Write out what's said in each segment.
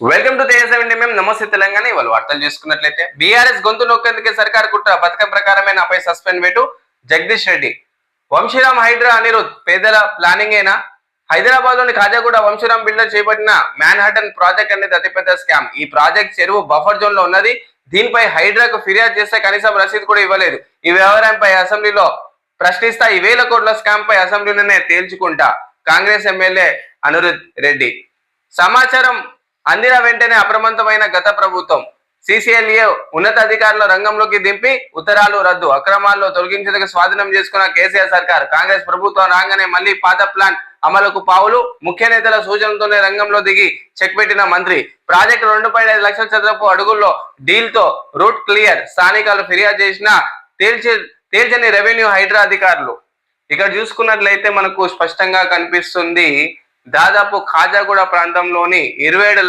Welcome to తేజసెవెంటీ మేము నమస్తే తెలంగాణ ఇవాళ వార్తలు చూసుకున్నట్లయితే బీఆర్ఎస్ గొంతు నొక్కేందుకే సర్కార్ కుట్ర పథకం ప్రకారమైన పై సస్పెండ్ వేటు జగదీష్ రెడ్డి. వంశీరామ్ హైడ్రా అనిరుద్ పేదల ప్లానింగ్ అయినా హైదరాబాద్లోని ఖాజాగూడ వంశీరామ్ బిల్డర్ చేపట్టిన మ్యాన్హాటన్ ప్రాజెక్ట్ అనేది అతిపెద్ద స్కామ్ ఈ ప్రాజెక్ట్ చెరువు బఫర్ జోన్లో ఉన్నది. దీనిపై హైడ్రాకు ఫిర్యాదు చేస్తే కనీసం రసీదు కూడా ఇవ్వలేదు. ఈ వ్యవహారంపై అసెంబ్లీలో ప్రశ్నిస్తా ఈ వేల కోట్ల స్కామ్ పై అసెంబ్లీలోనే తేల్చుకుంటా. కాంగ్రెస్ ఎమ్మెల్యే అనిరుద్ రెడ్డి. సమాచారం అందిన వెంటనే అప్రమత్తమైన గత ప్రభుత్వం సిసిఎల్ఏ ఉన్నతాధికారుల రంగంలోకి దింపి ఉత్తరాలు రద్దు అక్రమాల్లో తొలగించేందుకు స్వాధీనం చేసుకున్న కేసీఆర్ సర్కార్. కాంగ్రెస్ ప్రభుత్వం రాగానే మళ్ళీ పాత ప్లాన్ అమలుకు పావులు. ముఖ్య నేతల సూచనతోనే రంగంలో దిగి చెక్ పెట్టిన మంత్రి. ప్రాజెక్టు రెండు పాయింట్ ఐదు లక్షల చదరపు అడుగుల్లో డీల్తో రూట్ క్లియర్. స్థానికాలు ఫిర్యాదు చేసిన తేల్చి తేల్చని రెవెన్యూ హైడ్రా అధికారులు. ఇక్కడ చూసుకున్నట్లయితే మనకు స్పష్టంగా కనిపిస్తుంది దాదాపు ఖాజాగూడ ప్రాంతంలోని ఇరవై ఏడు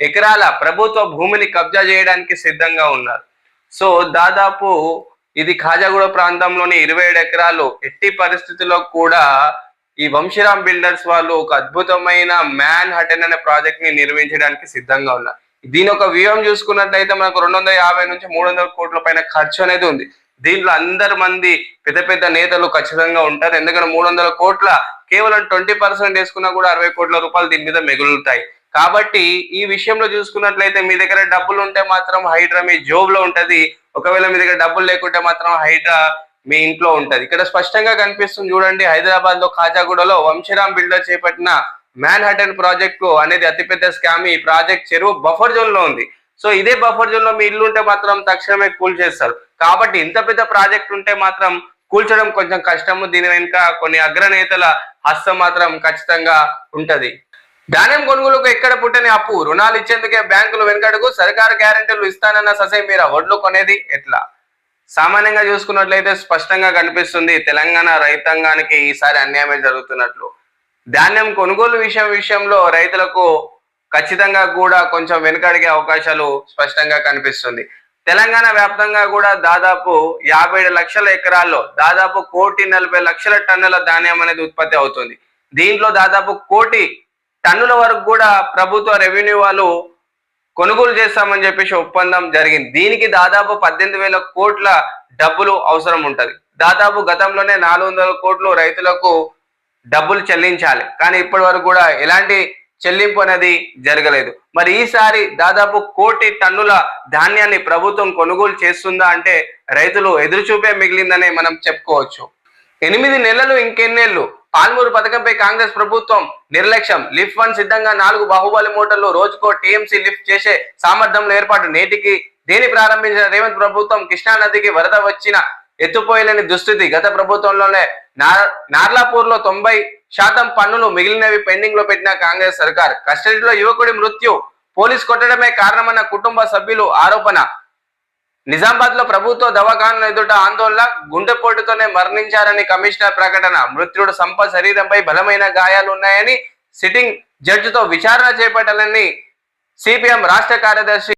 ఎకరాల ప్రభుత్వ భూమిని కబ్జా చేయడానికి సిద్ధంగా ఉన్నారు. సో దాదాపు ఇది ఖాజాగూడ ప్రాంతంలోని ఇరవై ఏడు ఎకరాలు ఎట్టి పరిస్థితుల్లో కూడా ఈ వంశీరామ్ బిల్డర్స్ వాళ్ళు ఒక అద్భుతమైన మ్యాన్ హటన్ అనే ప్రాజెక్ట్ని నిర్మించడానికి సిద్ధంగా ఉన్నారు. దీని ఒక వ్యూహం చూసుకున్నట్లయితే మనకు రెండు వందల యాభై నుంచి మూడు వందల కోట్ల పైన ఖర్చు అనేది ఉంది. దీంట్లో అందరు మంది పెద్ద పెద్ద నేతలు ఖచ్చితంగా ఉంటారు. ఎందుకంటే మూడు వందల కోట్ల కేవలం ట్వంటీ పర్సెంట్ వేసుకున్నా కూడా అరవై కోట్ల రూపాయలు దీని మీద మిగులుతాయి. కాబట్టి ఈ విషయంలో చూసుకున్నట్లయితే మీ దగ్గర డబ్బులు ఉంటే మాత్రం హైడ్రా మీ జోబ్లో ఉంటది. ఒకవేళ మీ దగ్గర డబ్బులు లేకుంటే మాత్రం హైడ్రా మీ ఇంట్లో ఉంటది. ఇక్కడ స్పష్టంగా కనిపిస్తుంది చూడండి హైదరాబాద్లో ఖాజాగూడలో వంశీరామ్ బిల్డర్ చేపట్టిన మ్యాన్ హటన్ ప్రాజెక్టు అనేది అతిపెద్ద స్కామ్. ఈ ప్రాజెక్ట్ చెరువు బఫర్ జోన్లో ఉంది. సో ఇదే బఫర్ జోన్లో మీ ఇల్లు ఉంటే మాత్రం తక్షణమే కూల్ చేస్తారు. కాబట్టి ఇంత పెద్ద ప్రాజెక్ట్ ఉంటే మాత్రం కూల్చడం కొంచెం కష్టము. దీని వెనుక కొన్ని అగ్రనేతల హస్తం మాత్రం ఖచ్చితంగా ఉంటది. ధాన్యం కొనుగోలుకు ఎక్కడ పుట్టని అప్పు? రుణాలు ఇచ్చేందుకే బ్యాంకులు వెనుకడుగు. సర్కారు గ్యారెంటీలు ఇస్తానన్న ససే మీరు వడ్లు కొనేది ఎట్లా? సామాన్యంగా చూసుకున్నట్లయితే స్పష్టంగా కనిపిస్తుంది తెలంగాణ రైతాంగానికి ఈసారి అన్యాయమే జరుగుతున్నట్లు. ధాన్యం కొనుగోలు విషయం విషయంలో రైతులకు ఖచ్చితంగా కూడా కొంచెం వెనుకడిగే అవకాశాలు స్పష్టంగా కనిపిస్తుంది. తెలంగాణ వ్యాప్తంగా కూడా దాదాపు యాభై లక్షల ఎకరాల్లో దాదాపు కోటి నలభై లక్షల టన్నుల ధాన్యం అనేది ఉత్పత్తి అవుతుంది. దీంట్లో దాదాపు కోటి టన్నుల వరకు కూడా ప్రభుత్వ రెవెన్యూ వాళ్ళు కొనుగోలు చేస్తామని చెప్పేసి ఒప్పందం జరిగింది. దీనికి దాదాపు పద్దెనిమిది వేల కోట్ల డబ్బులు అవసరం ఉంటుంది. దాదాపు గతంలోనే నాలుగు వందల కోట్లు రైతులకు డబ్బులు చెల్లించాలి. కానీ ఇప్పటి వరకు కూడా ఎలాంటి చెల్లింపు అనేది జరగలేదు. మరి ఈసారి దాదాపు కోటి టన్నుల ధాన్యాన్ని ప్రభుత్వం కొనుగోలు చేస్తుందా అంటే రైతులు ఎదురుచూపే మిగిలిందని మనం చెప్పుకోవచ్చు. ఎనిమిది నెలలు ఇంకెన్నేళ్ళు పాల్మూరు పథకంపై కాంగ్రెస్ ప్రభుత్వం నిర్లక్ష్యం. లిఫ్ట్ వన్ సిద్ధంగా నాలుగు బాహుబలి మోటార్లు రోజుకో టీఎంసీ లిఫ్ట్ చేసే సామర్థ్యంలో ఏర్పాటు నేటికి దేని ప్రారంభించిన రేవంత్ ప్రభుత్వం కృష్ణా నదికి వరద వచ్చిన ఎత్తుపోయలేని దుస్థితి గత ప్రభుత్వంలోనే. నార్ నార్లాపూర్లో తొంభై శాతం పన్నులు మిగిలినవి పెండింగ్లో పెట్టిన కాంగ్రెస్ సర్కార్. కస్టడీలో యువకుడి మృత్యు పోలీస్ కొట్టడమే కారణమన్న కుటుంబ సభ్యులు ఆరోపణ. నిజామాబాద్లో ప్రభుత్వ దవాఖాన ఎదుట ఆందోళన గుండెపోటుతోనే మరణించారని కమిషనర్ ప్రకటన. మృత్యుడు సంపత్ శరీరంపై బలమైన గాయాలు ఉన్నాయని సిట్టింగ్ జడ్జితో విచారణ చేపట్టాలని సిపిఎం రాష్ట్ర కార్యదర్శి